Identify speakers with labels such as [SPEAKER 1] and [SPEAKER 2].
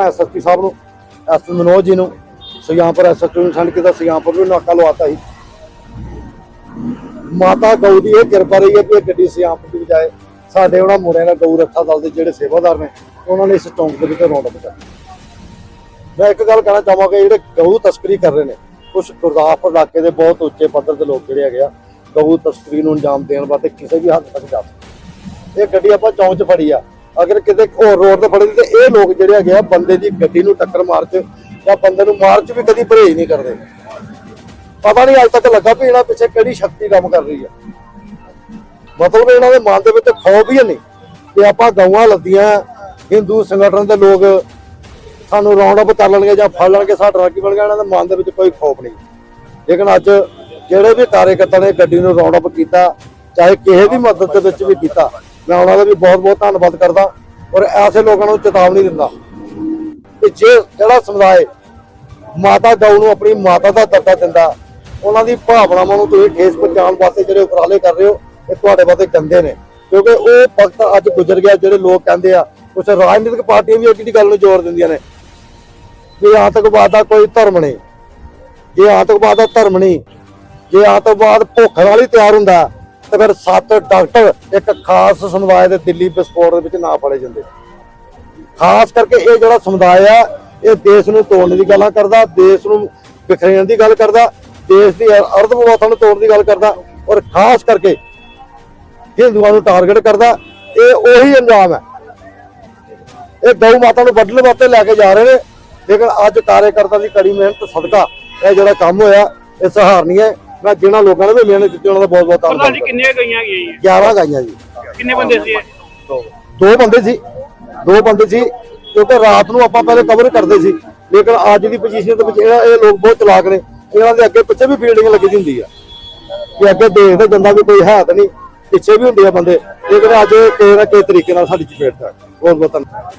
[SPEAKER 1] SSP ਸਾਹਿਬ ਨੂੰ SP Manoj ਜੀ ਨੂੰ, ਸੁਜਾਨਪੁਰ ਐਸਐਸਪੀ ਨੂੰ ਸੰਡ ਕੀਤਾ ਸੁਜਾਨਪੁਰ ਨੂੰ ਨਾਕਾ ਲਵਾਤਾ ਸੀ। ਮਾਤਾ ਗਊ ਦੀ ਇਹ ਕਿਰਪਾ ਰਹੀ ਹੈ ਕਿ ਇਹ ਗੱਡੀ ਸੁਜਾਨਪੁਰ ਦੀ ਬਜਾਏ ਸਾਡੇ ਉਹਨਾਂ ਮੁੰਡਿਆਂ ਨੇ ਗਊ ਰੱਖਾ ਦਲ ਦੇ ਜਿਹੜੇ ਸੇਵਾਦਾਰ ਨੇ, ਉਹਨਾਂ ਨੇ ਇਸ ਚੌਂਕ ਦੇ ਵਿੱਚ ਰੌਂਡ ਅਪ ਮੈਂ ਇੱਕ ਗੱਲ ਕਹਿਣਾ ਚਾਹਾਂਗਾ ਜਿਹੜੇ ਗਊ ਤਸਕਰੀ ਕਰ ਰਹੇ ਨੇ ਕੁਝ ਗੁਰਦਾਸਪੁਰ ਇਲਾਕੇ ਦੇ ਬਹੁਤ ਉੱਚੇ ਪੱਧਰ ਦੇ ਲੋਕ ਜਿਹੜੇ ਹੈਗੇ ਆ, ਗਊ ਤਸਕਰੀ ਨੂੰ ਅੰਜਾਮ ਦੇਣ ਵਾਸਤੇ ਕਿਸੇ ਵੀ ਹੱਦ ਤੱਕ ਜਾ ਸਕਦੇ। ਇਹ ਗੱਡੀ ਆਪਾਂ ਚੌਂਕ 'ਚ ਫੜੀ ਆ। ਅਗਰ ਕਿਤੇ ਹੋਰ ਰੋਡ ਤੇ ਫੜੀ ਤੇ ਇਹ ਲੋਕ ਜਿਹੜੇ ਹੈਗੇ ਆ, ਬੰਦੇ ਦੀ ਗੱਡੀ ਨੂੰ ਟੱਕਰ ਮਾਰ ਚ ਜਾਂ ਬੰਦੇ ਨੂੰ ਮਾਰ ਚ ਵੀ ਕਦੀ ਪਰਹੇਜ਼ ਨਹੀਂ ਕਰਦੇ। ਪਤਾ ਨਹੀਂ ਅੱਜ ਤੱਕ ਲੱਗਾ ਵੀ ਇਹਨਾਂ ਪਿੱਛੇ ਕਿਹੜੀ ਸ਼ਕਤੀ ਕੰਮ ਕਰ ਰਹੀ ਹੈ ਮਤਲਬ ਇਹਨਾਂ ਦੇ ਮਨ ਦੇ ਵਿੱਚ ਖੌਫ ਹੀ ਨਹੀਂ ਕਿ ਆਪਾਂ ਗਊਆਂ ਲੱਦੀਆਂ, ਹਿੰਦੂ ਸੰਗਠਨ ਦੇ ਲੋਕ ਸਾਨੂੰ ਰਾਉਂਡ ਅਪ ਕਰ ਲੈਣਗੇ ਜਾਂ ਫੜ ਲੈਣਗੇ, ਸਾਡਾ ਨਾਲ ਬਣ ਗਿਆ, ਇਹਨਾਂ ਦੇ ਮਨ ਦੇ ਵਿੱਚ ਕੋਈ ਖੌਫ ਨਹੀਂ। ਲੇਕਿਨ ਅੱਜ ਜਿਹੜੇ ਵੀ ਕਾਰਜਕਰਤਾ ਨੇ ਗੱਡੀ ਨੂੰ ਰਾਉਂਡ ਅਪ ਕੀਤਾ, ਚਾਹੇ ਕਿਸੇ ਦੀ ਮਦਦ ਦੇ ਵਿੱਚ ਵੀ ਕੀਤਾ, ਮੈਂ ਉਹਨਾਂ ਦਾ ਵੀ ਬਹੁਤ ਬਹੁਤ ਧੰਨਵਾਦ ਕਰਦਾ। ਔਰ ਐਸੇ ਲੋਕਾਂ ਨੂੰ ਚੇਤਾਵਨੀ ਦਿੰਦਾ। ਕਿ ਜੇ ਜਿਹੜਾ ਸਮੁਦਾਇ ਮਾਤਾ ਗਊ ਨੂੰ ਆਪਣੀ ਮਾਤਾ ਦਾ ਦਰਜਾ ਦਿੰਦਾ, ਉਹਨਾਂ ਦੀ ਭਾਵਨਾਵਾਂ ਨੂੰ ਤੁਸੀਂ ਠੇਸ ਪਹੁੰਚਾਉਣ ਵਾਸਤੇ ਜਿਹੜੇ ਉਪਰਾਲੇ ਕਰ ਰਹੇ ਹੋ, ਇਹ ਤੁਹਾਡੇ ਵਾਸਤੇ ਗੰਦੇ ਨੇ। ਕਿਉਂਕਿ ਉਹ ਵਕਤ ਅੱਜ ਗੁਜ਼ਰ ਗਿਆ, ਜਿਹੜੇ ਲੋਕ ਕਹਿੰਦੇ ਆ ਕੁਝ ਰਾਜਨੀਤਿਕ ਪਾਰਟੀਆਂ ਵੀ ਇਹ ਗੱਲ ਨੂੰ ਜ਼ੋਰ ਦਿੰਦੀਆਂ ਨੇ? ਕਿ ਆਤੰਕਵਾਦ ਦਾ ਕੋਈ ਧਰਮ ਨਹੀਂ, ਜੇ ਆਤੰਕਵਾਦ ਦਾ ਧਰਮ ਨਹੀਂ, ਜੇ ਆਤੰਕਵਾਦ ਭੁੱਖ ਨਾਲ ਹੀ ਤਿਆਰ ਹੁੰਦਾ ਤੇ ਫਿਰ ਸੱਤ ਡਾਕਟਰ ਇੱਕ ਖਾਸ ਸਮੁਦਾਇ ਦੇ ਦਿੱਲੀ ਵਿਸਫੋਟ ਦੇ ਵਿੱਚ ਨਾ ਫੜੇ ਜਾਂਦੇ। ਖਾਸ ਕਰਕੇ ਇਹ ਜਿਹੜਾ ਸਮੁਦਾਇ ਆ, ਇਹ ਦੇਸ਼ ਨੂੰ ਤੋੜਨ ਦੀ ਗੱਲਾਂ ਕਰਦਾ, ਦੇਸ਼ ਨੂੰ ਵਿਖਰੇਣ ਦੀ ਗੱਲ ਕਰਦਾ, ਦੇਸ਼ ਦੀ ਅਰਧ ਵਿਵਸਥਾ ਨੂੰ ਤੋੜਨ ਦੀ ਗੱਲ ਕਰਦਾ ਔਰ ਖਾਸ ਕਰਕੇ ਹਿੰਦੂਆਂ ਨੂੰ ਟਾਰਗੇਟ ਕਰਦਾ, ਇਹ ਉਹੀ ਅੰਜਾਮ ਹੈ। ਇਹ ਗਊ ਮਾਤਾ ਨੂੰ ਵੱਢਣ ਵਾਸਤੇ ਲੈ ਕੇ ਜਾ ਰਹੇ ਨੇ, ਲੇਕਿਨ ਅੱਜ ਕਾਰਜਕਰਤਾ ਦੀ ਕੜੀ ਮਿਹਨਤ, ਸਦਕਾ ਇਹ ਜਿਹੜਾ ਕੰਮ ਹੋਇਆ, ਇਹ ਸਹਾਰਨੀ ਮੈਂ ਜਿਨ੍ਹਾਂ ਲੋਕਾਂ ਨੇ ਵੀ ਮਿਹਨਤ ਕੀਤੀ ਉਹਨਾਂ ਦਾ ਬਹੁਤ ਬਹੁਤ
[SPEAKER 2] ਪ੍ਰਧਾਨ
[SPEAKER 1] ਧੰਨਵਾਦ
[SPEAKER 2] ਜੀ ਕਿੰਨੀਆਂ ਗਈਆਂ ਗਈਆਂ
[SPEAKER 1] 11 ਗਾਈਆਂ ਜੀ।
[SPEAKER 2] ਕਿੰਨੇ ਬੰਦੇ ਸੀ ਇਹ?
[SPEAKER 1] ਦੋ ਬੰਦੇ ਸੀ। ਦੋ ਬੰਦੇ ਸੀ ਕਿਉਂਕਿ ਰਾਤ ਨੂੰ ਆਪਾਂ ਪਹਿਲੇ ਕਵਰ ਕਰਦੇ ਸੀ। ਲੇਕਿਨ ਅੱਜ ਦੀ ਪੋਜੀਸ਼ਨ ਦੇ ਵਿੱਚ ਇਹ ਇਹ ਲੋਕ ਬਹੁਤ ਚਲਾਕ ਨੇ। ਇਹਨਾਂ ਦੇ ਅੱਗੇ ਪਿੱਛੇ ਵੀ ਫੀਲਡਿੰਗ ਲੱਗੀ ਦੀ ਹੁੰਦੀ ਆ। ਕਿ ਅੱਗੇ ਦੇਖਦੇ ਜਾਂਦਾ ਵੀ ਕੋਈ ਹੈ ਤਾਂ ਨਹੀਂ ਪਿੱਛੇ ਵੀ ਹੁੰਦੇ ਆ ਬੰਦੇ। ਲੇਕਿਨ ਅੱਜ ਕਿਸੇ ਨਾ ਕਿਸੇ ਤਰੀਕੇ ਨਾਲ ਸਾਡੀ ਚਪੇਟ ਹੈ ਬਹੁਤ ਬਹੁਤ ਧੰਨਵਾਦ।